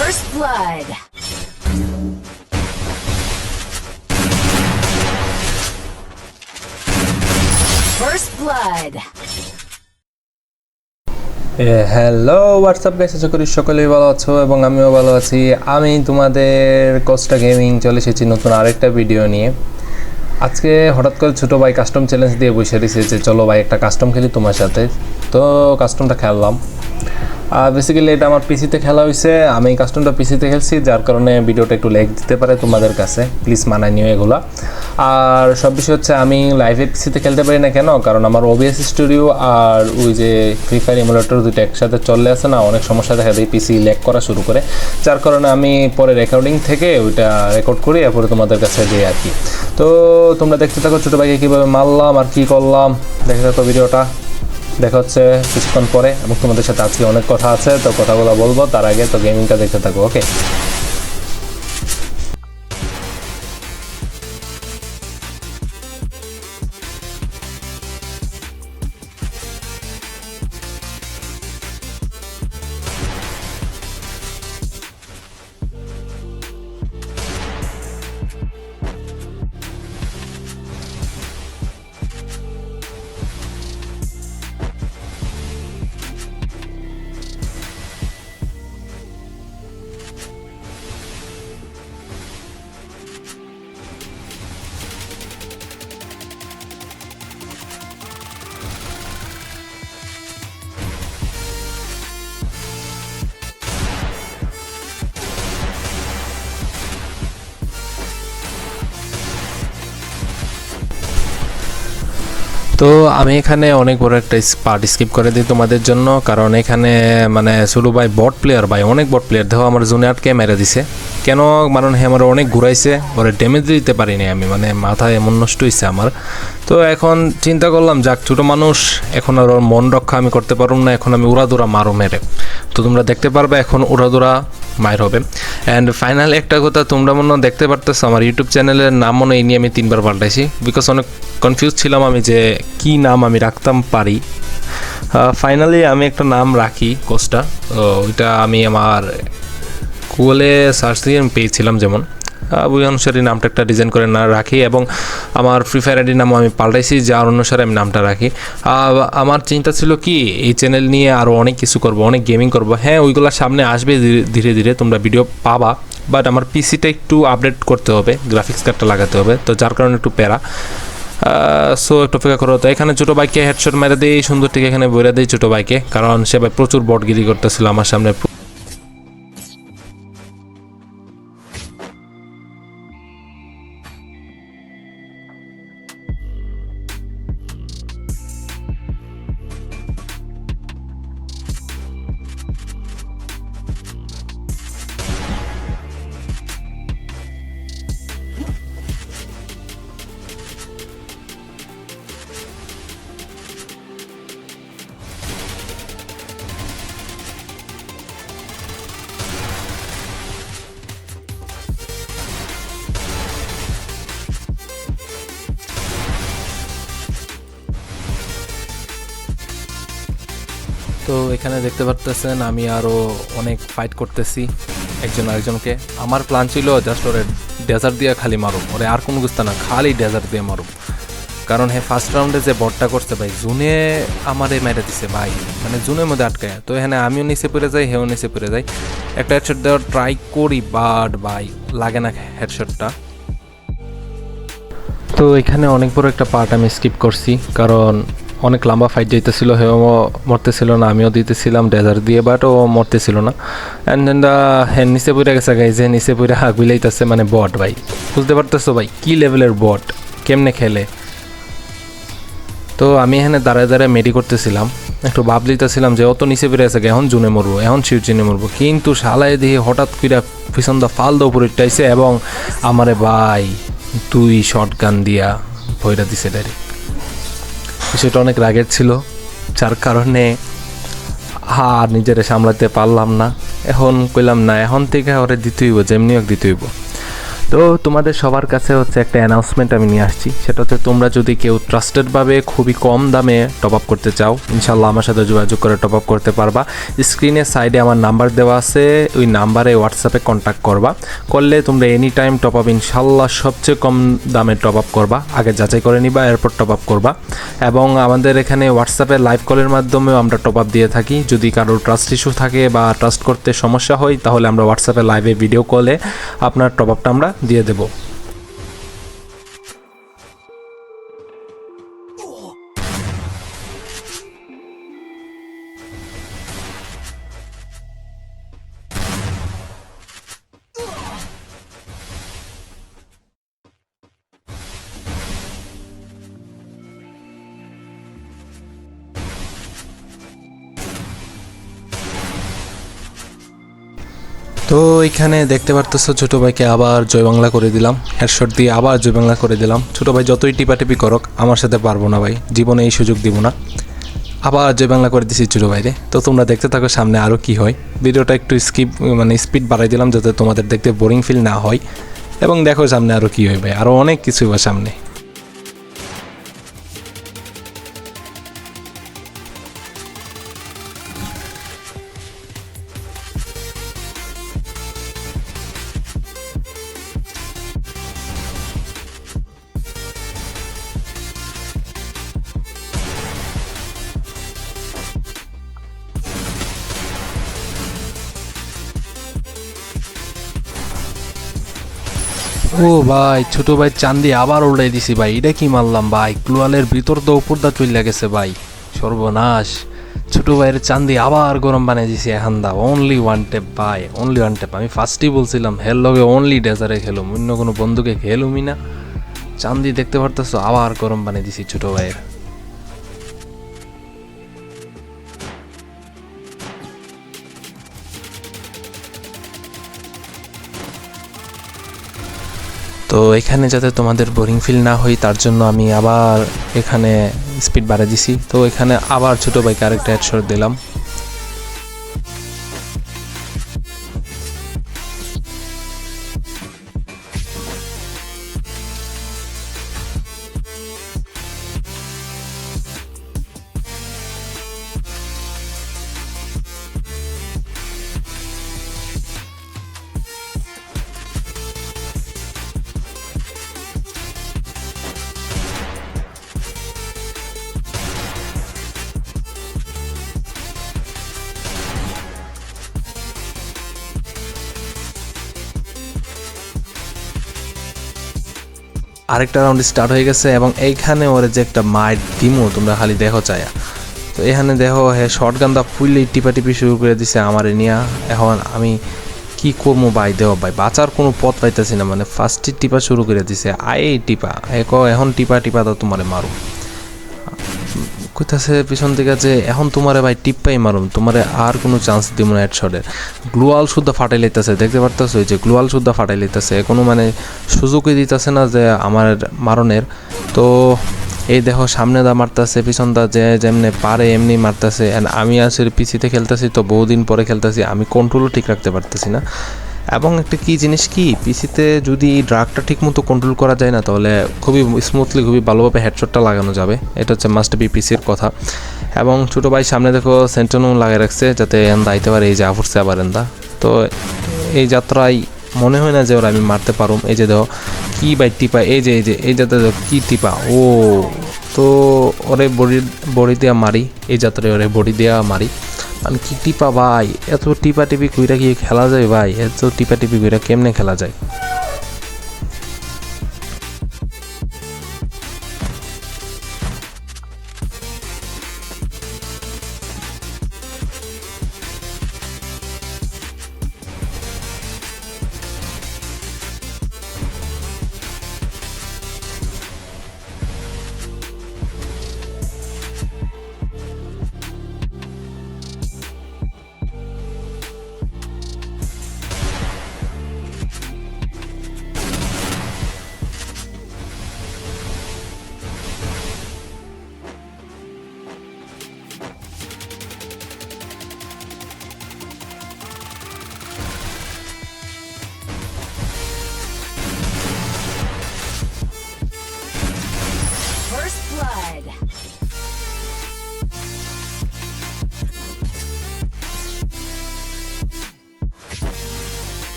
First blood. First blood. Hello WhatsApp guys আশা করি সকলেই ভালো আছো এবং আমিও ভালো আছি। আমি তোমাদের কস্টা গেমিং চলে এসেছি নতুন আরেকটা ভিডিও নিয়ে। আজকে হঠাৎ করে ছোটো ভাই কাস্টম চ্যালেঞ্জ দিয়ে বসে দিয়েছে যে, চলো ভাই, একটা কাস্টম খেলি তোমার সাথে। তো কাস্টমটা খেললাম। বেসিক্যালি এটা আমার পিসিতে খেলা হয়েছে আমি কাস্টমটা পিসিতে খেলছি, যার কারণে ভিডিওটা একটু লেগ দিতে পারে তোমাদের কাছে। প্লিজ মানায় নিও এগুলো। আর সব বিষয় হচ্ছে আমি লাইভে পিসিতে খেলতে পারি না কেন? কারণ আমার ওবিএস স্টুডিও আর ওই যে ফ্রি ফায়ার ইমুলেটর দুটো একসাথে চলে আসে না, অনেক সমস্যা দেখা দেয় পিসি লেগ করা শুরু করে। যার কারণে আমি পরে রেকর্ডিং থেকে ওইটা রেকর্ড করি এরপরে তোমাদের কাছে দিই আর কি। তো তোমরা দেখতে থাকো ছোটো ভাইকে কীভাবে মারলাম আর কী করলাম। দেখতে থাকো ভিডিওটা। দেখা হচ্ছে কিছুক্ষণ পরে এবং তোমাদের সাথে আজকে অনেক কথা আছে, তো কথাগুলো বলব। তার আগে তো গেমিংটা দেখতে থাকো ওকে তো আমি এখানে অনেক বড় একটা পার্ট স্কিপ করে দিই তোমাদের জন্য, কারণ এখানে মানে শুরু ভাই বট প্লেয়ার ভাই অনেক বট প্লেয়ার দেখো, আমার জুনে আটকে মেরে দিছে। কেন? কারণ হে আমার অনেক ঘুরাইছে, ওরে ড্যামেজ দিতে পারিনি আমি মানে মাথায় এমন নষ্ট হয়েছে আমার। তো এখন চিন্তা করলাম, যাক, ছোটো মানুষ, এখন আর ওর মন রক্ষা আমি করতে পারুম না, এখন আমি উড়াদুরা মারো মেরে। তো তোমরা দেখতে পারবে, এখন উড়াদুরা মায়ের হবে। অ্যান্ড ফাইনালি একটা কথা তোমরা মনে দেখতে পারতেছো, আমার ইউটিউব চ্যানেলের নাম মনে এই নিয়ে আমি তিনবার পাল্টাইছি। বিকজ অনেক কনফিউজ ছিলাম আমি যে কি নাম আমি রাখতাম পারি। ফাইনালি আমি একটা নাম রাখি কোর্সটা ওইটা আমি আমার গুগলে সার্চ দিয়ে আমি পেয়েছিলাম যেমন। ওই অনুসারে নামটা একটা ডিজাইন করে না রাখি এবং আমার ফ্রি ফায়ার আইডির নামও আমি পাল্টাইছি, যার অনুসারে আমি নামটা রাখি। আমার চিন্তা ছিল কি, এই চ্যানেল নিয়ে আরও অনেক কিছু করব, অনেক গেমিং করব। হ্যাঁ ওইগুলো সামনে আসবে ধীরে- ধীরে তোমরা ভিডিও পাবা বাট আমার পিসিটা একটু আপডেট করতে হবে গ্রাফিক্স কার্ডটা লাগাতে হবে, তো যার কারণে একটু প্যারা। সো একটু অপেক্ষা করো, তো এখানে ছোটো বাইকে হেডশট মেরে দিই, সুন্দর থেকে এখানে বইরা দিই ছোটো বাইকে কারণ সে ভাই প্রচুর বটগিরি করতেছিল আমার সামনে। তো এখানে দেখতে পারতেছেন, আমি আরও অনেক ফাইট করতেছি একজন আরেকজনকে। আমার প্ল্যান ছিল জাস্ট ওরে ডেজার্ট দিয়ে খালি মারুম ওরে আর কোনো গুস্তা না, খালি ডেজার্ট দিয়ে মারুম কারণ হ্যাঁ ফার্স্ট রাউন্ডে যে বটটা করছে ভাই, জুনে আমারে মেরে দিছে ভাই মানে জুনের মধ্যে আটকায়। তো এখানে আমিও নিচে পড়ে যাই, হেও নিচে পড়ে যাই। একটা হেডশট দেওয়ার ট্রাই করি বাট ভাই, লাগে না হেডশটটা তো এখানে অনেক বড় একটা পার্ট আমি স্কিপ করছি, কারণ অনেক লম্বা ফাইট যাইতেছিল হেও মরতেছিল না, আমিও দিতেছিলাম ডেজার দিয়ে বাট ও মরতেছিল না। অ্যান্ড দেন দা হ্যাঁ নিচে পড়ে গেছে গাই যে নিচে পড়ে হাক বিলাইতেছে মানে বট ভাই। বুঝতে পারতেছো, ভাই, কি লেভেলের বট কেমনে খেলে? তো আমি এখানে দাঁড়ায় দাঁড়ায় মেডি করতেছিলাম। একটু ভাব দিতেছিলাম যে অত নিচে বেড়ে আছে এখন জুনে মরবো, এখন শির চিনে মরবো। কিন্তু শালায় দিয়ে হঠাৎ করে পিছন দা ফাল দা উপরে টাইছে এবং আমারে ভাই তুই শর্ট গান দিয়া ভৈরা দিছে ডাইরেক্ট সেটা অনেক রাগের ছিল, যার কারণে আর নিজেরা সামলাতে পারলাম না। এখন কইলাম, না, এখন থেকে ওরে দিতে হইব, যেমনি হোক দিতে হইব। তো তোমাদের সবার কাছে হচ্ছে একটা অ্যানাউন্সমেন্ট আমি নিয়ে আসছি। সেটা হচ্ছে তোমরা যদি কেউ ট্রাস্টেডভাবে খুবই কম দামে টপ আপ করতে চাও ইনশাল্লাহ আমার সাথে যোগাযোগ করে টপ আপ করতে পারবা। স্ক্রিনের সাইডে আমার নাম্বার দেওয়া আছে, ওই নাম্বারে হোয়াটসঅ্যাপে কন্ট্যাক্ট করবা। করলে তোমরা এনি টাইম টপ আপ ইনশাল্লাহ সবচেয়ে কম দামে টপ আপ করবা। আগে যাচাই করে নিবা, এরপর টপ আপ করবা। এবং আমাদের এখানে হোয়াটসঅ্যাপে লাইভ কলের মাধ্যমেও আমরা টপ আপ দিয়ে থাকি। যদি কারোর ট্রাস্ট ইস্যু থাকে বা ট্রাস্ট করতে সমস্যা হয়, তাহলে আমরা হোয়াটসঅ্যাপে লাইভে ভিডিও কলে আপনার টপ আপটা আমরা দিয়ে দেবো। তো এখানে দেখতে পারতেছো ছোটো ভাইকে আবার জয় বাংলা করে দিলাম। হেডশট দিয়ে আবার জয় বাংলা করে দিলাম। ছোটো ভাই যতই টিপাটিপি করক, আমার সাথে পারব না ভাই। জীবনে এই সুযোগ দিব না। আবার জয় বাংলা করে দিছি ছোটো ভাইরে তো তোমরা দেখতে থাকো সামনে আরও কি হয়। ভিডিওটা একটু স্কিপ মানে স্পিড বাড়াই দিলাম যাতে তোমাদের দেখতে বোরিং ফিল না হয়। এবং দেখো সামনে আরও কি হয় ভাই। আরও অনেক কিছু সামনে। ও ভাই, ছোট ভাই চান্দি আবার উল্টাই দিছি ভাই। এটা কি মারলাম ভাই? ক্লুয়ালের ভিতর তো উপর দা চলে গেছে ভাই। সর্বনাশ। ছোট ভাইয়ের চান্দি আবার গরম বানিয়ে দিছি এখন দা। অনলি ওয়ান টেপ ভাই অনলি ওয়ান টেপ আমি ফার্স্টই বলছিলাম হেল লগে অনলি ডেজারে খেলুম। অন্য কোনো বন্ধুকে খেলুমি না। চান্দি দেখতে পারতেছো, আবার গরম বানিয়ে দিছি ছোট ভাইয়ের। তো এখানে যাতে তোমাদের বোরিং ফিল না হয়, তার জন্য আমি আবার এখানে স্পিড বাড়িয়ে দিছি। তো এখানে আবার ছোটো বাইকে আরেকটা হেডশট দিলাম। আরেকটা রাউন্ড স্টার্ট হয়ে গেছে এবং এইখানে ওরে যে একটা মায়ের ডিমো তোমরা খালি দেখো চায়া। তো এখানে দেখো হে শর্ট গান্দা ফুললেই টিপা টিপি শুরু করে দিছে আমার নিয়া। এখন আমি কি করব ভাই দেহ ভাই? বাঁচার কোনো পথ পাইতেছি না মানে ফার্স্টে টিপা শুরু করে দিছে। আয় টিপা। হে ক এখন টিপা টিপা তো তোমারে মারু কইতাছে পিছন থেকে যে, এখন তোমারে ভাই টিপ্পাই মারুম, তোমারে আর কোনো চান্স দিব না হেডশটের গ্লোয়াল শুদ্ধ ফাটাই লইতেছে, দেখতে পারতেছো যে গ্লোয়াল শুদ্ধ ফাটাই লইতেছে কোনো মানে সুযোগই দিতেছে না যে আমার মারণের। তো এই দেখো, সামনে দা মারতেছে, পিছন দা যে যেমনে পারে এমনি মারতেছে। And আমি আসলে পিছিতে খেলতেছি, তো বহুদিন পরে খেলতেছি, আমি কন্ট্রোলও ঠিক রাখতে পারতেছি না। এবং একটা কি জিনিস কি পিসিতে যদি ড্রাগটা ঠিক মতো কন্ট্রোল করা যায় না, তাহলে খুবই স্মুথলি খুবই ভালোভাবে হেডশটটা লাগানো যাবে। এটা হচ্ছে মাস্ট বি পিসির কথা। এবং ছোটো ভাই সামনে দেখো সেন্টনও লাগিয়ে রাখছে, যাতে এন্দা আইতে পারে, এই যে আফুরছে আবার এন্দা। তো এই যাত্রায় মনে হয় না যে ওরা আমি মারতে পারুম। এই যে দেখো, কি বাই টিপা, এই যে এই যে, এই যাতে কি টিপা, ও। তো ওরে বডি বডি দেওয়া মারি, এই যাত্রায় ওরে বডি দেওয়া মারি। মানে কি টিপা ভাই? এত টিপা টিপি কইরা কি খেলা যায় ভাই? এত টিপা টিপি কইরা কেমনে খেলা যায়?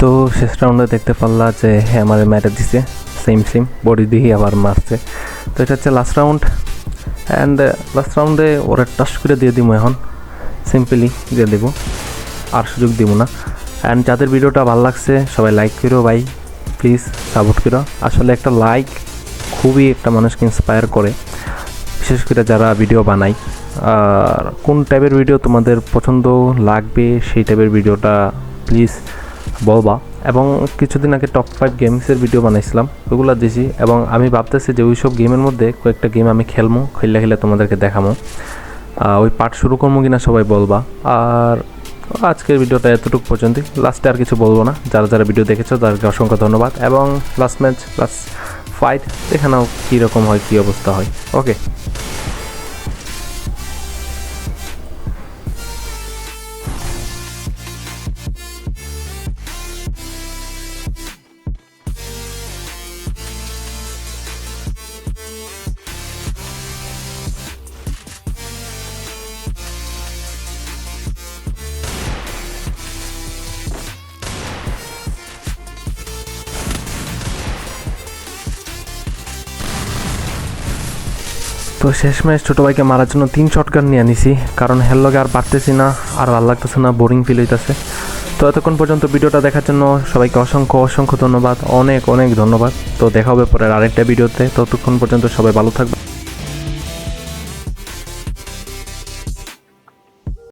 তো শেষ রাউন্ডে দেখতে পারলা যে হ্যাঁ আমার মেরে দিছে। সেম সেম বডি দিয়ে আবার মারছে। তো এটা হচ্ছে লাস্ট রাউন্ড অ্যান্ড লাস্ট রাউন্ডে ওরা টাস করে দিয়ে দিব এখন। সিম্পলি দিয়ে দেবো। আর সুযোগ দিব না। অ্যান্ড যাদের ভিডিওটা ভালো লাগছে, সবাই লাইক করো ভাই। প্লিজ সাপোর্ট করো। আসলে একটা লাইক খুবই একটা মানুষকে ইন্সপায়ার করে। বিশেষ করে যারা ভিডিও বানায়। আর কোন টাইপের ভিডিও তোমাদের পছন্দ লাগবে, সেই টাইপের ভিডিওটা প্লিজ বলবা। এবং কিছুদিন আগে টপ ফাইভ গেমসের ভিডিও বানাইছিলাম, ওগুলো দিছি এবং আমি ভাবতেছি যে ওই সব গেমের মধ্যে কয়েকটা গেম আমি খেলব খেললে খেলে তোমাদেরকে দেখামো। ওই পার্ট শুরু করব কিনা সবাই বলবা। আর আজকের ভিডিওটা এতটুকু পর্যন্তই। লাস্টে আর কিছু বলব না। যারা যারা ভিডিও দেখেছ, তাদেরকে অসংখ্য ধন্যবাদ। এবং লাস্ট ম্যাচ লাস্ট ফাইট দেখে নাও কীরকম হয়, কী অবস্থা হয়। ওকে তো শেষ ম্যাচ ছোটো ভাইকে মারার জন্য তিন শটগান নিয়ে নিছি কারণ হের লগে আর পারতেছি না, আর ভালো লাগতেছে না বোরিং ফিল হইতেছে। তো এতক্ষণ পর্যন্ত ভিডিওটা দেখার জন্য সবাইকে অসংখ্য অসংখ্য ধন্যবাদ, অনেক অনেক ধন্যবাদ। তো দেখা হবে পরের আরেকটা ভিডিওতে, ততক্ষণ পর্যন্ত সবাই ভালো থাকবে